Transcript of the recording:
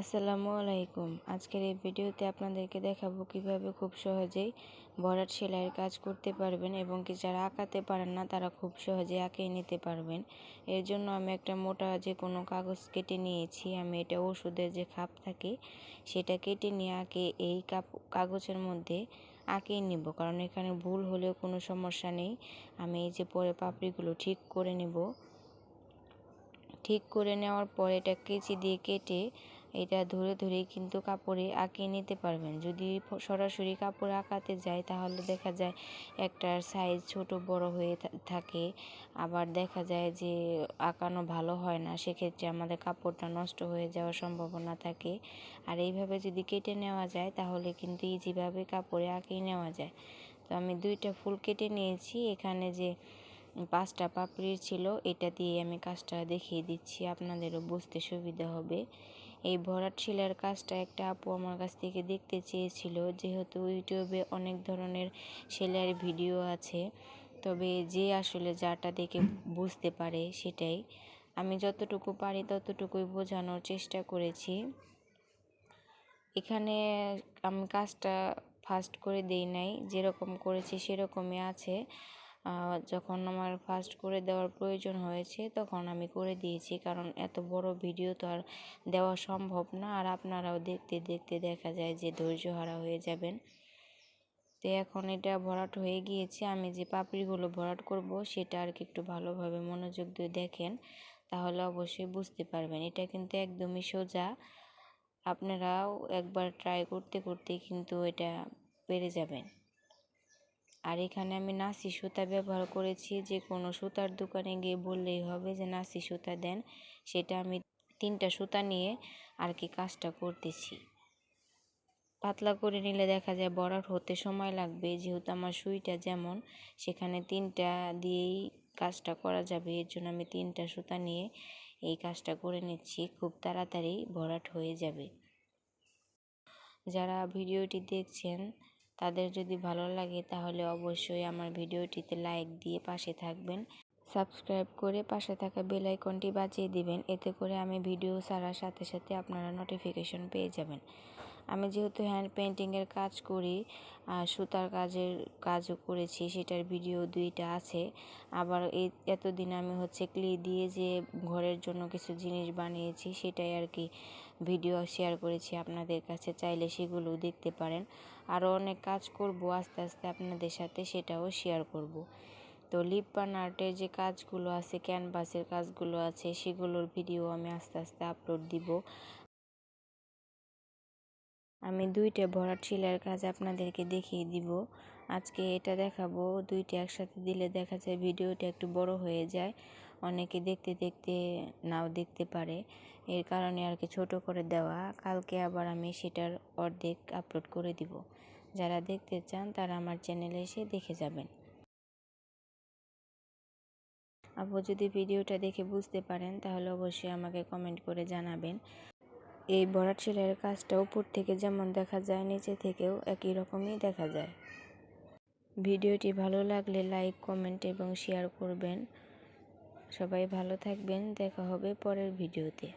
আসসালামু আলাইকুম। আজকের এই ভিডিওতে আপনাদেরকে দেখাবো কীভাবে খুব সহজেই ভরাট সেলাইয়ের কাজ করতে পারবেন এবং কি যারা আঁকাতে পারেন না, তারা খুব সহজে আঁকিয়ে নিতে পারবেন। এর জন্য আমি একটা মোটা যে কোনো কাগজ কেটে নিয়েছি। আমি এটা ওষুধের যে খাপ থাকে, সেটা কেটে নিয়ে আঁকে এই কাপ, কাগজের মধ্যে আঁকিয়ে নেব। কারণ এখানে ভুল হলেও কোনো সমস্যা নেই। আমি এই যে পরে পাপড়িগুলো ঠিক করে নেব। ঠিক করে নেওয়ার পর এটা কেচি দিয়ে কেটে এটা ধরে ধরে কিন্তু কাপড়ে আঁকিয়ে নিতে পারবেন। যদি সরাসরি কাপড়ে আঁকাতে যায়, তাহলে দেখা যায় একটার সাইজ ছোট বড় হয়ে থাকে। আবার দেখা যায় যে আঁকানো ভালো হয় না, সেক্ষেত্রে আমাদের কাপড়টা নষ্ট হয়ে যাওয়ার সম্ভাবনা থাকে। আর এইভাবে যদি কেটে নেওয়া যায়, তাহলে কিন্তু ইজিভাবে কাপড়ে আঁকিয়ে নেওয়া যায়। তো আমি দুইটা ফুল কেটে নিয়েছি। এখানে যে পাঁচটা পাপড়ির ছিল, এটা দিয়ে আমি কাজটা দেখিয়ে দিচ্ছি। আপনাদেরও বুঝতে সুবিধা হবে। এই ভরাট শিলার কাজটা একটা আপু আমার কাছ থেকে দেখতে চেয়েছিল, যেহেতু ইউটিউবে অনেক ধরনের সেলাইয়ের ভিডিও আছে। তবে যে আসলে যাটা দেখে বুঝতে পারে সেটাই। আমি যতটুকু পারি ততটুকুই বোঝানোর চেষ্টা করেছি। এখানে আমি কাজটা ফাস্ট করে দেই নাই, যেরকম করেছি সেরকমই আছে। যখন আমার ফার্স্ট করে দেওয়ার প্রয়োজন হয়েছে, তখন আমি করে দিয়েছি। কারণ এত বড় ভিডিও তো আর দেওয়া সম্ভব না। আর আপনারাও দেখতে দেখতে দেখা যায় যে ধৈর্য হারা হয়ে যাবেন। তো এখন এটা ভরাট হয়ে গিয়েছে। আমি যে পাপড়িগুলো ভরাট করব, সেটা আর কি একটু ভালোভাবে মনোযোগ দিয়ে দেখেন, তাহলে অবশ্যই বুঝতে পারবেন। এটা কিন্তু একদমই সোজা। আপনারাও একবার ট্রাই করতে করতে কিন্তু এটা পেরে যাবেন। আর এখানে আমি নাসি সুতা ব্যবহার করেছি, যে কোনো সুতার দোকানে গিয়ে বললেই হবে যে নাসি সুতা দেন। সেটা আমি তিনটা সুতা নিয়ে আর কি কাজটা করতেছি। পাতলা করে নিলে দেখা যায় বরাট হতে সময় লাগবে, যেহেতু আমার সুইটা যেমন, সেখানে তিনটা দিয়েই কাজটা করা যাবে। এর জন্য আমি তিনটা সুতা নিয়ে এই কাজটা করে নিচ্ছি, খুব তাড়াতাড়ি ভরাট হয়ে যাবে। যারা ভিডিওটি দেখছেন তাদের যদি ভালো লাগে তাহলে অবশ্যই আমার ভিডিওটিতে লাইক দিয়ে পাশে থাকবেন। সাবস্ক্রাইব করে পাশে থাকা বেল আইকনটি বাজিয়ে দিবেন। এতে করে আমি ভিডিও ছাড়ার সাথে সাথে আপনারা নোটিফিকেশন পেয়ে যাবেন। আমি যেহেতু হ্যান্ড পেন্টিংয়ের কাজ করি আর সুতার কাজের কাজও করেছি, সেটার ভিডিও দুইটা আছে। আবার এই এতদিন আমি হচ্ছে ক্লি দিয়ে যে ঘরের জন্য কিছু জিনিস বানিয়েছি, সেটাই আর কি ভিডিও শেয়ার করেছি আপনাদের কাছে, চাইলে সেগুলো দেখতে পারেন। আরও অনেক কাজ করব আস্তে আস্তে আপনাদের সাথে, সেটাও শেয়ার করব। তো লিপ বান আর্টের যে কাজগুলো আছে ক্যানভাসের কাজগুলো আছে, সেগুলোর ভিডিও আমি আস্তে আস্তে আপলোড দিব। আমি দুইটা ভরাট শিলার কাজ আপনাদেরকে দেখিয়ে দিব। আজকে এটা দেখাবো, দুইটা একসাথে দিলে দেখা যায় ভিডিওটা একটু বড় হয়ে যায়। অনেকে দেখতে দেখতে নাও দেখতে পারে। এর কারণে আর কি ছোট করে দেওয়া। কালকে আবার আমি সেটার অর্ধেক আপলোড করে দিব। যারা দেখতে চান তারা আমার চ্যানেলে এসে দেখে যাবেন। আপু যদি ভিডিওটা দেখে বুঝতে পারেন তাহলে অবশ্যই আমাকে কমেন্ট করে জানাবেন। এই ভরাট শিলের কাজটা উপর থেকে যেমন দেখা যায়, নিচে থেকেও একই রকমই দেখা যায়। ভিডিওটি ভালো লাগলে লাইক, কমেন্ট এবং শেয়ার করবেন। সবাই ভালো থাকবেন। দেখা হবে পরের ভিডিওতে।